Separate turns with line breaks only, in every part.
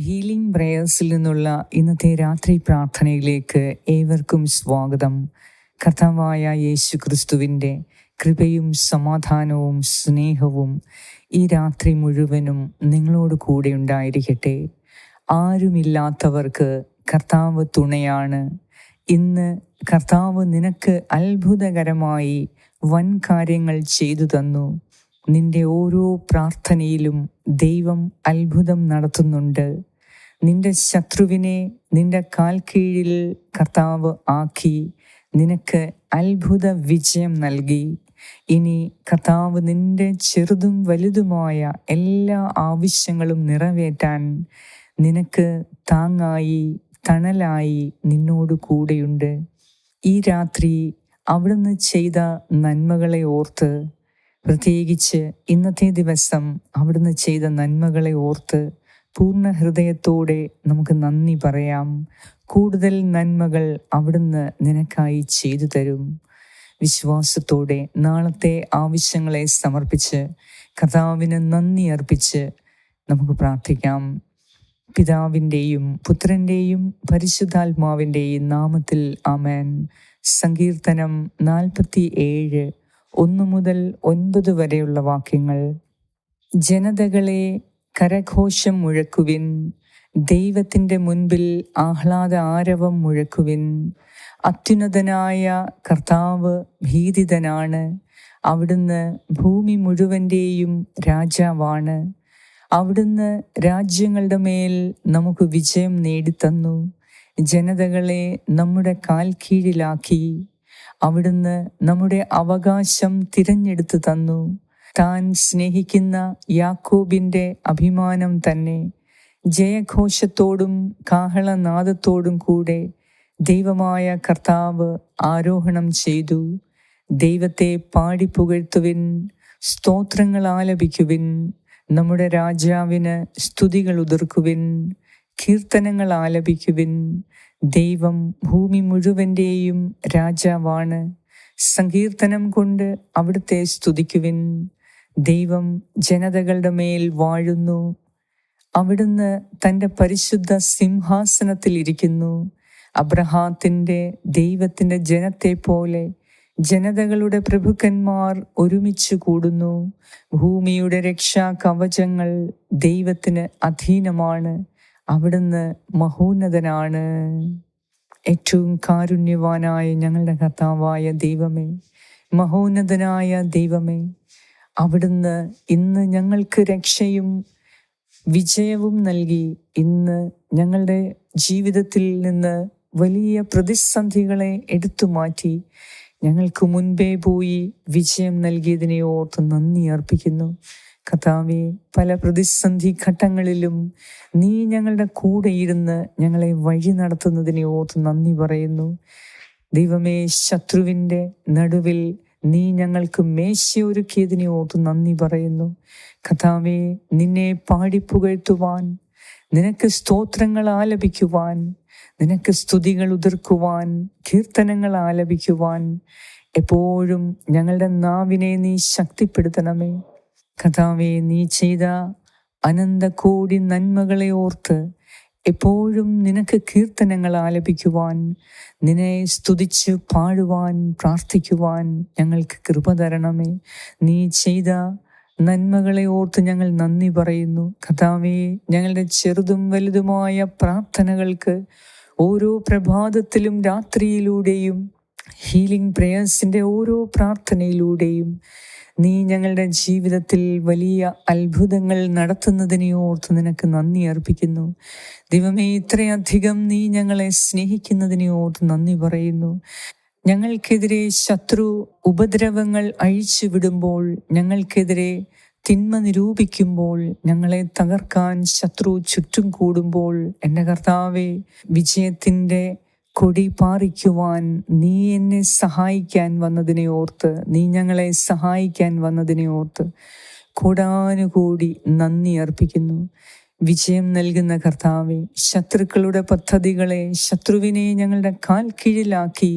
Healing പ്രേയേഴ്സിൽ നിന്നുള്ള ഇന്നത്തെ രാത്രി പ്രാർത്ഥനയിലേക്ക് ഏവർക്കും സ്വാഗതം. കർത്താവായ യേശു ക്രിസ്തുവിന്റെ കൃപയും സമാധാനവും സ്നേഹവും ഈ രാത്രി മുഴുവനും നിങ്ങളോട് കൂടെ ഉണ്ടായിരിക്കട്ടെ. ആരുമില്ലാത്തവർക്ക് കർത്താവ് തുണയാണ്. ഇന്ന് കർത്താവ് നിനക്ക് അത്ഭുതകരമായി വൻ കാര്യങ്ങൾ ചെയ്തു തന്നു. നിന്റെ ഓരോ പ്രാർത്ഥനയിലും ദൈവം അത്ഭുതം നടത്തുന്നുണ്ട്. നിന്റെ ശത്രുവിനെ നിന്റെ കാൽ കീഴിൽ കർത്താവ് ആക്കി നിനക്ക് അത്ഭുത വിജയം നൽകി. ഇനി കർത്താവ് നിന്റെ ചെറുതും വലുതുമായ എല്ലാ ആവശ്യങ്ങളും നിറവേറ്റാൻ നിനക്ക് താങ്ങായി തണലായി നിന്നോട് കൂടെയുണ്ട്. ഈ രാത്രി അവിടുന്ന് ചെയ്ത നന്മകളെ ഓർത്ത് പ്രത്യേകിച്ച് ഇന്നത്തെ ദിവസം അവിടുന്ന് ചെയ്ത നന്മകളെ ഓർത്ത് പൂർണ ഹൃദയത്തോടെ നമുക്ക് നന്ദി പറയാം. കൂടുതൽ നന്മകൾ അവിടുന്ന് നിനക്കായി ചെയ്തു തരും. വിശ്വാസത്തോടെ നാളത്തെ ആവശ്യങ്ങളെ സമർപ്പിച്ച് കർത്താവിന് നന്ദി അർപ്പിച്ച് നമുക്ക് പ്രാർത്ഥിക്കാം. പിതാവിന്റെയും പുത്രന്റെയും പരിശുദ്ധാത്മാവിന്റെയും നാമത്തിൽ ആമേൻ. സങ്കീർത്തനം നാൽപ്പത്തി ഏഴ് ഒന്ന് മുതൽ ഒൻപത് വരെയുള്ള വാക്യങ്ങൾ. ജനതകളെ കരഘോഷം മുഴക്കുവിൻ. ദൈവത്തിന്റെ മുൻപിൽ ആഹ്ലാദ ആരവം മുഴക്കുവിൻ. അത്യുന്നതനായ കർത്താവ് ഭീതിതനാണ്. അവിടുന്ന് ഭൂമി മുഴുവന്റെയും രാജാവാണ്. അവിടുന്ന് രാജ്യങ്ങളുടെ മേൽ നമുക്ക് വിജയം നേടിത്തന്നു. ജനതകളെ നമ്മുടെ കാൽ കീഴിലാക്കി അവിടുന്ന് നമ്മുടെ അവകാശം തിരഞ്ഞെടുത്തു തന്നു. താൻ സ്നേഹിക്കുന്ന യാക്കോബിന്റെ അഭിമാനം തന്നെ ജയഘോഷത്തോടും കാഹളനാദത്തോടും കൂടെ ദൈവമായ കർത്താവ് ആരോഹണം ചെയ്തു. ദൈവത്തെ പാടി പുകഴ്ത്തുവിൻ സ്തോത്രങ്ങൾ ആലപിക്കുവിൻ നമ്മുടെ രാജാവിന് സ്തുതികൾ ഉതിർക്കുവിൻ. കീർത്തനങ്ങൾ ആലപിക്കുവിൻ. ദൈവം ഭൂമി മുഴുവന്റെയും രാജാവാണ്. സങ്കീർത്തനം കൊണ്ട് അവിടുത്തെ സ്തുതിക്കുവിൻ. ദൈവം ജനതകളുടെ മേൽ വാഴുന്നു. അവിടുന്ന് തന്റെ പരിശുദ്ധ സിംഹാസനത്തിൽ ഇരിക്കുന്നു. അബ്രഹാത്തിന്റെ ദൈവത്തിന്റെ ജനത്തെ പോലെ ജനതകളുടെ പ്രഭുക്കന്മാർ ഒരുമിച്ച് കൂടുന്നു. ഭൂമിയുടെ രക്ഷാ കവചങ്ങൾ ദൈവത്തിന് അധീനമാണ്. അവിടുന്ന് മഹോന്നതനാണ്. ഏറ്റവും കാരുണ്യവാനായ ഞങ്ങളുടെ കർത്താവായ ദൈവമേ മഹോന്നതനായ ദൈവമേ അവിടുന്ന് ഇന്ന് ഞങ്ങൾക്ക് രക്ഷയും വിജയവും നൽകി ഇന്ന് ഞങ്ങളുടെ ജീവിതത്തിൽ നിന്ന് വലിയ പ്രതിസന്ധികളെ എടുത്തു മാറ്റി ഞങ്ങൾക്ക് മുൻപേ പോയി വിജയം നൽകിയതിനെ ഓർത്ത് നന്ദി അർപ്പിക്കുന്നു. കഥാവെ പല പ്രതിസന്ധി ഘട്ടങ്ങളിലും നീ ഞങ്ങളുടെ കൂടെ ഇരുന്ന് ഞങ്ങളെ വഴി നടത്തുന്നതിനെ ഓർത്ത് നന്ദി പറയുന്നു. ദൈവമേ ശത്രുവിന്റെ നടുവിൽ നീ ഞങ്ങൾക്ക് മേശയൊരുക്കിയതിനെ ഓർത്ത് നന്ദി പറയുന്നു. കഥാവെ നിന്നെ പാടിപ്പുകഴ്ത്തുവാൻ നിനക്ക് സ്തോത്രങ്ങൾ ആലപിക്കുവാൻ നിനക്ക് സ്തുതികൾ ഉതിർക്കുവാൻ കീർത്തനങ്ങൾ ആലപിക്കുവാൻ എപ്പോഴും ഞങ്ങളുടെ നാവിനെ നീ ശക്തിപ്പെടുത്തണമേ. കഥാവെ നീ ചെയ്ത അനന്തകോടി നന്മകളെ ഓർത്ത് എപ്പോഴും നിനക്ക് കീർത്തനങ്ങൾ ആലപിക്കുവാൻ നിന്നെ സ്തുതിച്ച് പാടുവാൻ പ്രാർത്ഥിക്കുവാൻ ഞങ്ങൾക്ക് കൃപ തരണമേ. നീ ചെയ്ത നന്മകളെ ഓർത്ത് ഞങ്ങൾ നന്ദി പറയുന്നു. കഥാവേ ഞങ്ങളുടെ ചെറുതും വലുതുമായ പ്രാർത്ഥനകൾക്ക് ഓരോ പ്രഭാതത്തിലും രാത്രിയിലൂടെയും ഹീലിംഗ് പ്രേയേഴ്സിന്റെ ഓരോ പ്രാർത്ഥനയിലൂടെയും നീ ഞങ്ങളുടെ ജീവിതത്തിൽ വലിയ അത്ഭുതങ്ങൾ നടത്തുന്നതിനെ ഓർത്ത് നിനക്ക് നന്ദി അർപ്പിക്കുന്നു. ദൈവമേ ഇത്രയധികം നീ ഞങ്ങളെ സ്നേഹിക്കുന്നതിനെ ഓർത്ത് നന്ദി പറയുന്നു. ഞങ്ങൾക്കെതിരെ ശത്രു ഉപദ്രവങ്ങൾ അഴിച്ചു വിടുമ്പോൾ ഞങ്ങൾക്കെതിരെ തിന്മ നിരൂപിക്കുമ്പോൾ ഞങ്ങളെ തകർക്കാൻ ശത്രു ചുറ്റും കൂടുമ്പോൾ എന്റെ കർത്താവെ വിജയത്തിന്റെ കൊടി പാറിക്കുവാൻ നീ എന്നെ സഹായിക്കാൻ വന്നതിനെ ഓർത്ത് നീ ഞങ്ങളെ സഹായിക്കാൻ വന്നതിനെ ഓർത്ത് കൂടാനുകൂടി നന്ദി അർപ്പിക്കുന്നു. വിജയം നൽകുന്ന കർത്താവെ ശത്രുക്കളുടെ പദ്ധതികളെ ശത്രുവിനെ ഞങ്ങളുടെ കാൽ കീഴിലാക്കി.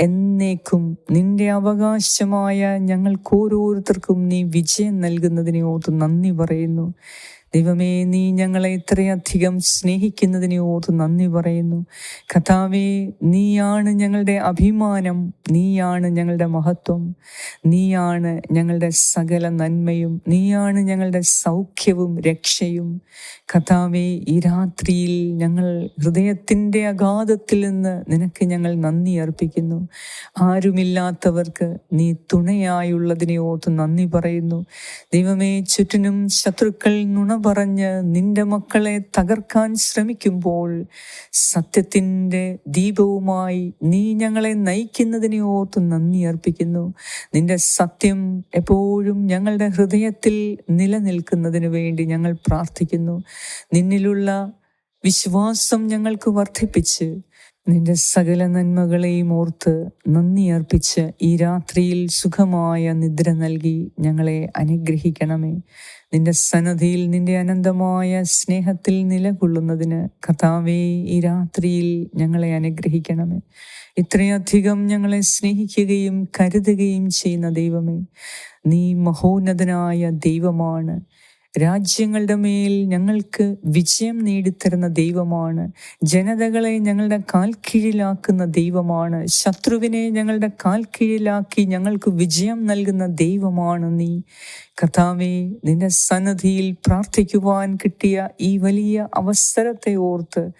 എന്നേക്കും നിന്റെ അവകാശമായ ഞങ്ങൾക്ക് ഓരോരുത്തർക്കും നീ വിജയം നൽകുന്നതിനെ ഓർത്ത് നന്ദി പറയുന്നു. ദൈവമേ നീ ഞങ്ങളെ ഇത്രയധികം സ്നേഹിക്കുന്നതിനെ ഓർത്ത് നന്ദി പറയുന്നു. കഥാവേ നീയാണ് ഞങ്ങളുടെ അഭിമാനം നീയാണ് ഞങ്ങളുടെ മഹത്വം നീയാണ് ഞങ്ങളുടെ സകല നന്മയും നീയാണ് ഞങ്ങളുടെ സൗഖ്യവും രക്ഷയും. കഥാവേ ഈ രാത്രിയിൽ ഞങ്ങൾ ഹൃദയത്തിന്റെ അഗാധത്തിൽ നിന്ന് നിനക്ക് ഞങ്ങൾ നന്ദി അർപ്പിക്കുന്നു. ആരുമില്ലാത്തവർക്ക് നീ തുണയായുള്ളതിനെ ഓർത്ത് നന്ദി പറയുന്നു. ദൈവമേ ചുറ്റിനും ശത്രുക്കൾ നുണ പറഞ്ഞ് നിന്റെ മക്കളെ തകർക്കാൻ ശ്രമിക്കുമ്പോൾ സത്യത്തിന്റെ ദീപവുമായി നീ ഞങ്ങളെ നയിക്കുന്നതിനെ ഓർത്ത് നന്ദി അർപ്പിക്കുന്നു. നിന്റെ സത്യം എപ്പോഴും ഞങ്ങളുടെ ഹൃദയത്തിൽ നിലനിൽക്കുന്നതിന് വേണ്ടി ഞങ്ങൾ പ്രാർത്ഥിക്കുന്നു. നിന്നിലുള്ള വിശ്വാസം ഞങ്ങൾക്ക് വർദ്ധിപ്പിച്ച് നിന്റെ സകല നന്മകളെയും ഓർത്ത് നന്ദി അർപ്പിച്ച് ഈ രാത്രിയിൽ സുഖമായ നിദ്ര നൽകി ഞങ്ങളെ അനുഗ്രഹിക്കണമേ. നിന്റെ സന്നദ്ധിയിൽ നിന്റെ അനന്തമായ സ്നേഹത്തിൽ നിലകൊള്ളുന്നതിന് കഥാവേ ഈ രാത്രിയിൽ ഞങ്ങളെ അനുഗ്രഹിക്കണമേ. ഇത്രയധികം ഞങ്ങളെ സ്നേഹിക്കുകയും കരുതുകയും ചെയ്യുന്ന ദൈവമേ നീ മഹോന്നതനായ ദൈവമാണ്. രാജ്യങ്ങളുടെ മേൽ ഞങ്ങൾക്ക് വിജയം നേടിത്തരുന്ന ദൈവമാണ്. ജനതകളെ ഞങ്ങളുടെ കാൽ കീഴിലാക്കുന്ന ദൈവമാണ്. ശത്രുവിനെ ഞങ്ങളുടെ കാൽ കീഴിലാക്കി ഞങ്ങൾക്ക് വിജയം നൽകുന്ന ദൈവമാണ് നീ. കഥാവെ നിന്റെ സന്നദ്ധിയിൽ പ്രാർത്ഥിക്കുവാൻ കിട്ടിയ ഈ വലിയ അവസരത്തെ ഓർത്ത്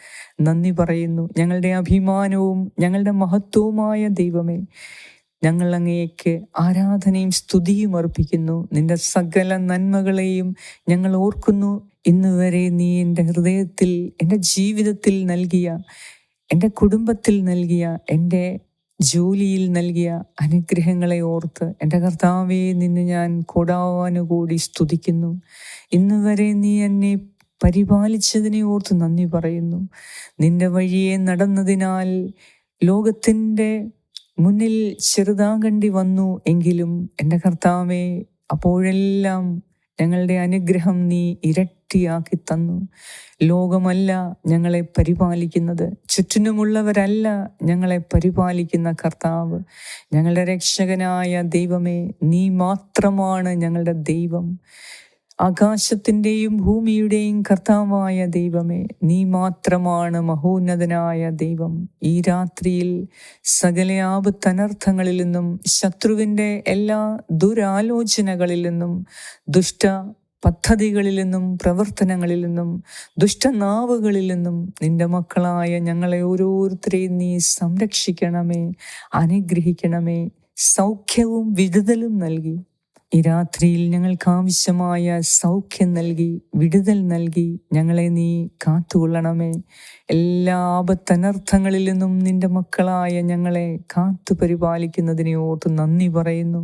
നന്ദി പറയുന്നു. ഞങ്ങളുടെ അഭിമാനവും ഞങ്ങളുടെ മഹത്വവുമായ ദൈവമേ. ഞങ്ങൾ അങ്ങേക്ക് ആരാധനയും സ്തുതിയും അർപ്പിക്കുന്നു. നിന്റെ സകല നന്മകളെയും ഞങ്ങൾ ഓർക്കുന്നു. ഇന്ന് വരെ നീ എന്റെ ഹൃദയത്തിൽ എന്റെ ജീവിതത്തിൽ നൽകിയ എന്റെ കുടുംബത്തിൽ നൽകിയ എന്റെ ജോലിയിൽ നൽകിയ അനുഗ്രഹങ്ങളെ ഓർത്ത് എന്റെ കർത്താവെ നിന്ന് ഞാൻ കൂടാവാനുകൂടി സ്തുതിക്കുന്നു. ഇന്ന് വരെ നീ എന്നെ പരിപാലിച്ചതിനെ ഓർത്ത് നന്ദി പറയുന്നു. നിന്റെ വഴിയെ നടന്നതിനാൽ ലോകത്തിന്റെ മുന്നിൽ ചെറുതാകണ്ടി വന്നു എങ്കിലും എന്റെ കർത്താവെ അപ്പോഴെല്ലാം ഞങ്ങളുടെ അനുഗ്രഹം നീ ഇരട്ടിയാക്കി തന്നു. ലോകമല്ല ഞങ്ങളെ പരിപാലിക്കുന്നത്. ചുറ്റിനുമുള്ളവരല്ല ഞങ്ങളെ പരിപാലിക്കുന്ന കർത്താവ്. ഞങ്ങളുടെ രക്ഷകനായ ദൈവമേ നീ മാത്രമാണ് ഞങ്ങളുടെ ദൈവം. ആകാശത്തിന്റെയും ഭൂമിയുടെയും കർത്താവായ ദൈവമേ നീ മാത്രമാണ് മഹോന്നതനായ ദൈവം. ഈ രാത്രിയിൽ സകല ആപത്തനർത്ഥങ്ങളിൽ നിന്നും ശത്രുവിന്റെ എല്ലാ ദുരാലോചനകളിൽ നിന്നും ദുഷ്ട പദ്ധതികളിൽ നിന്നും പ്രവർത്തനങ്ങളിൽ നിന്നും ദുഷ്ടനാവുകളിൽ നിന്നും നിന്റെ മക്കളായ ഞങ്ങളെ ഓരോരുത്തരെയും നീ സംരക്ഷിക്കണമേ അനുഗ്രഹിക്കണമേ സൗഖ്യവും വിടുതലും നൽകി. ഈ രാത്രിയിൽ ഞങ്ങൾക്ക് ആവശ്യമായ സൗഖ്യം നൽകി വിടുതൽ നൽകി ഞങ്ങളെ നീ കാത്തുകൊള്ളണമേ. എല്ലാ ആപത്തനർത്ഥങ്ങളിൽ നിന്നും നിന്റെ മക്കളായ ഞങ്ങളെ കാത്തു പരിപാലിക്കുന്നതിനെ ഓർത്ത് നന്ദി പറയുന്നു.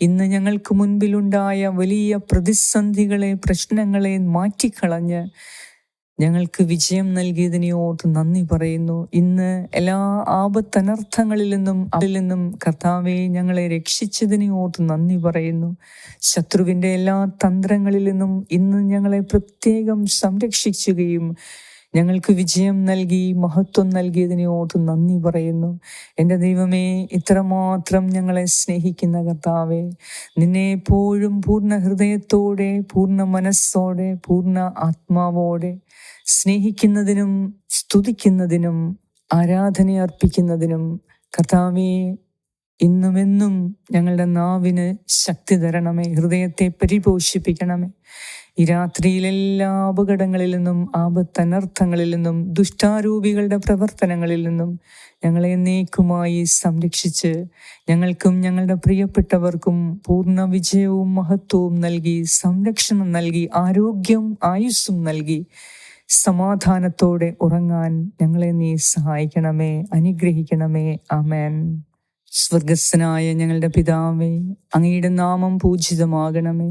ഇന്ന് ഞങ്ങൾക്ക് മുൻപിലുണ്ടായ വലിയ പ്രതിസന്ധികളെ പ്രശ്നങ്ങളെ മാറ്റിക്കളഞ്ഞ് ഞങ്ങൾക്ക് വിജയം നൽകിയതിനെ ഓർത്ത് നന്ദി പറയുന്നു. ഇന്ന് എല്ലാ ആപത്തനർത്ഥങ്ങളിൽ നിന്നും അതിൽ നിന്നും കർത്താവെ ഞങ്ങളെ രക്ഷിച്ചതിനെ ഓർത്ത് നന്ദി പറയുന്നു. ശത്രുവിന്റെ എല്ലാ തന്ത്രങ്ങളിൽ നിന്നും ഇന്ന് ഞങ്ങളെ പ്രത്യേകം സംരക്ഷിക്കുകയും ഞങ്ങൾക്ക് വിജയം നൽകി മഹത്വം നൽകിയതിനെ ഓർത്ത് നന്ദി പറയുന്നു. എന്റെ ദൈവമേ ഇത്രമാത്രം ഞങ്ങളെ സ്നേഹിക്കുന്ന കർത്താവെ നിന്നെ എപ്പോഴും പൂർണ ഹൃദയത്തോടെ പൂർണ മനസ്സോടെ പൂർണ ആത്മാവോടെ സ്നേഹിക്കുന്നതിനും സ്തുതിക്കുന്നതിനും ആരാധന അർപ്പിക്കുന്നതിനും കർത്താവെ ഇന്നുമെന്നും ഞങ്ങളുടെ നാവിന് ശക്തി തരണമേ ഹൃദയത്തെ പരിപോഷിപ്പിക്കണമേ. ഈ രാത്രിയിൽ എല്ലാ അപകടങ്ങളിൽ നിന്നും ആപത്തനർത്ഥങ്ങളിൽ നിന്നും ദുഷ്ടാരൂപികളുടെ പ്രവർത്തനങ്ങളിൽ നിന്നും ഞങ്ങളെ നീക്കുമായി സംരക്ഷിച്ച് ഞങ്ങൾക്കും ഞങ്ങളുടെ പ്രിയപ്പെട്ടവർക്കും പൂർണ വിജയവും മഹത്വവും നൽകി സംരക്ഷണം നൽകി ആരോഗ്യം ആയുസ്സും നൽകി സമാധാനത്തോടെ ഉറങ്ങാൻ ഞങ്ങളെ നീ സഹായിക്കണമേ അനുഗ്രഹിക്കണമേ. അമേൻ സ്വർഗസ്സനായ ഞങ്ങളുടെ പിതാവേ അങ്ങയുടെ നാമം പൂജിതമാകണമേ.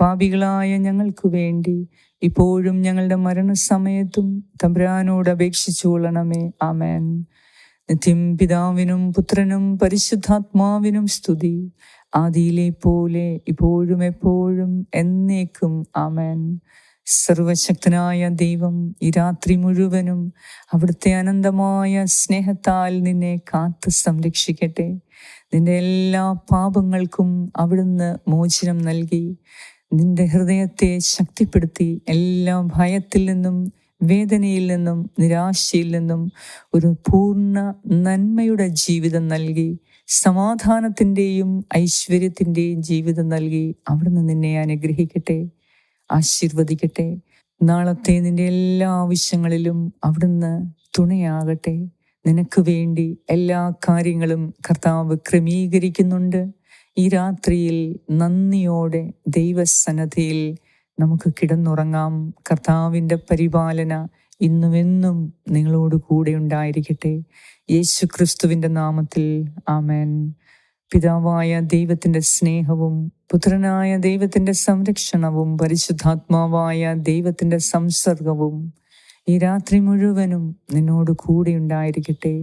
പാപികളായ ഞങ്ങൾക്ക് വേണ്ടി ഇപ്പോഴും ഞങ്ങളുടെ മരണസമയത്തും തമ്പുരാനോട് അപേക്ഷിച്ചു കൊള്ളണമേ. ആമേൻ. നിത്യം പിതാവിനും പുത്രനും പരിശുദ്ധാത്മാവിനും സ്തുതി. ആദിയിലെ പോലെ ഇപ്പോഴും എപ്പോഴും എന്നേക്കും. ആമേൻ. സർവശക്തനായ ദൈവം ഈ രാത്രി മുഴുവനും അവിടുത്തെ അനന്തമായ സ്നേഹത്താൽ നിന്നെ കാത്ത് സംരക്ഷിക്കട്ടെ. നിന്റെ എല്ലാ പാപങ്ങൾക്കും അവിടുന്ന് മോചനം നൽകി. നിന്റെ ഹൃദയത്തെ ശക്തിപ്പെടുത്തി എല്ലാ ഭയത്തിൽ നിന്നും വേദനയിൽ നിന്നും നിരാശയിൽ നിന്നും ഒരു പൂർണ നന്മയുടെ ജീവിതം നൽകി സമാധാനത്തിന്റെയും ഐശ്വര്യത്തിന്റെയും ജീവിതം നൽകി അവിടുന്ന് നിന്നെ അനുഗ്രഹിക്കട്ടെ ആശീർവദിക്കട്ടെ. നാളത്തെ നിന്റെ എല്ലാ ആവശ്യങ്ങളിലും അവിടുന്ന് തുണയാകട്ടെ. നിനക്ക് വേണ്ടി എല്ലാ കാര്യങ്ങളും കർത്താവ് ക്രമീകരിക്കുന്നുണ്ട്. ഈ രാത്രിയിൽ നന്ദിയോടെ ദൈവസന്നദ്ധിയിൽ നമുക്ക് കിടന്നുറങ്ങാം. കർത്താവിന്റെ പരിപാലന ഇന്നുമെന്നും നിങ്ങളോട് കൂടെ ഉണ്ടായിരിക്കട്ടെ. യേശു ക്രിസ്തുവിന്റെ നാമത്തിൽ ആമേൻ. പിതാവായ ദൈവത്തിന്റെ സ്നേഹവും പുത്രനായ ദൈവത്തിന്റെ സംരക്ഷണവും പരിശുദ്ധാത്മാവായ ദൈവത്തിന്റെ സംസർഗവും ഈ രാത്രി മുഴുവനും നിന്നോട് കൂടെ ഉണ്ടായിരിക്കട്ടെ.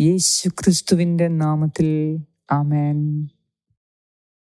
യേശു ക്രിസ്തുവിന്റെ നാമത്തിൽ ആമേൻ.